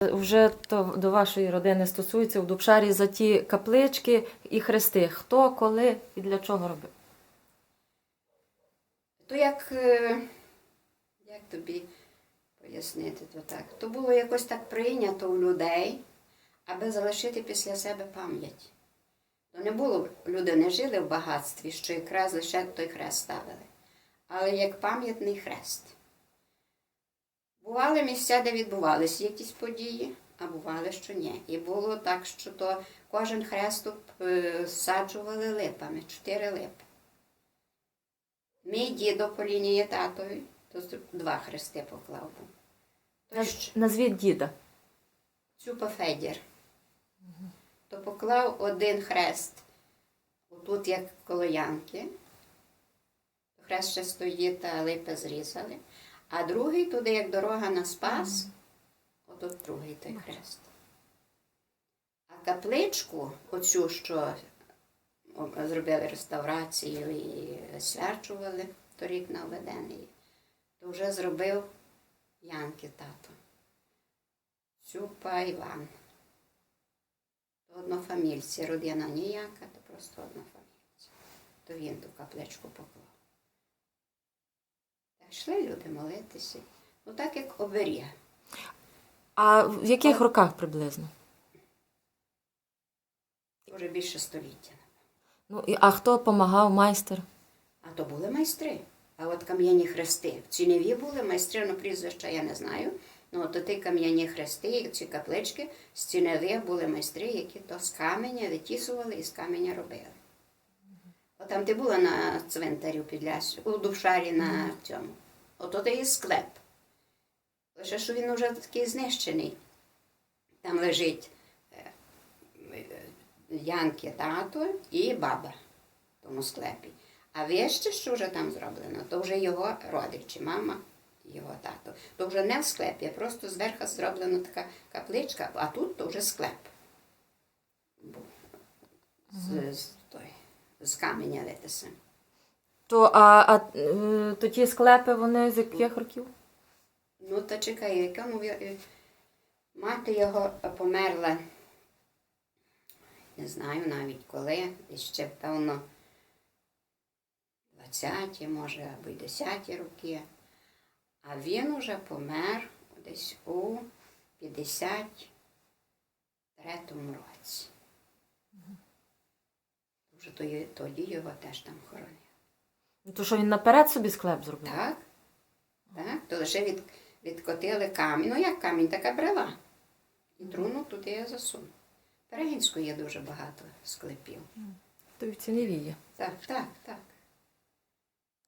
Вже то до вашої родини стосується в Дубшарі за ті каплички і хрести. Хто, коли і для чого робив? То як, е, як тобі пояснити то так? То було якось так прийнято у людей, аби залишити після себе пам'ять. То не було, люди не жили в багатстві, що якраз лише той хрест ставили, але як пам'ятний хрест. Бували місця, де відбувалися якісь події, а бували, що ні. І було так, що то кожен хресток е, саджували липами, чотири липи. Мій дідо по лінії татові, то два хрести поклав був. Назвіть діда. Цюпа Федір. То поклав один хрест, отут як коло Янки. Хрест ще стоїть, а липи зрізали. А другий туди, як дорога на Спас, отут другий той хрест. А капличку, оцю, що зробили реставрацію і свячували торік на Введенії, то вже зробив Янки тато. Цюпа Іван. То однофамільці, родина ніяка, то просто однофамільці. То він ту капличку поклав. Йшли люди молитися. Ну так як оберіг. А в яких роках приблизно? Вже більше століття. Ну, і- а хто допомагав майстер? А то були майстри. А от кам'яні хрести. В Ціневі були майстри, ну прізвища я не знаю. Ну, от ті кам'яні хрести, ці каплички з Ціневих були майстри, які то з каменя витісували і з каменя робили. Там ти була на цвинтарі у Підлясі, у Дубшарі на цьому. От от і склеп. Лише що він вже такий знищений. Там лежить е, е, Янки тато і баба в тому склепі. А вище, що вже там зроблено, то вже його родичі, мама, його тато. То вже не в склепі, а просто зверху зроблена така капличка, а тут то вже склеп. З, з, з каменя витисе. То, а, а е, то ті склепи вони з яких років? Ну, та чекай, якому е, мати його померла, не знаю навіть коли, десь ще, певно, 20-ті, може, або й 10-ті роки. А він уже помер десь у 53-му році. Вже тоді, тоді його теж там хоронили. Ну, То що він наперед собі склеп зробив? Так, так, то лише від, відкотили камінь. Ну як камінь, така брела. І труну туди я засуну. Перегінську є дуже багато склепів. То і в ціні є. Так, так, так.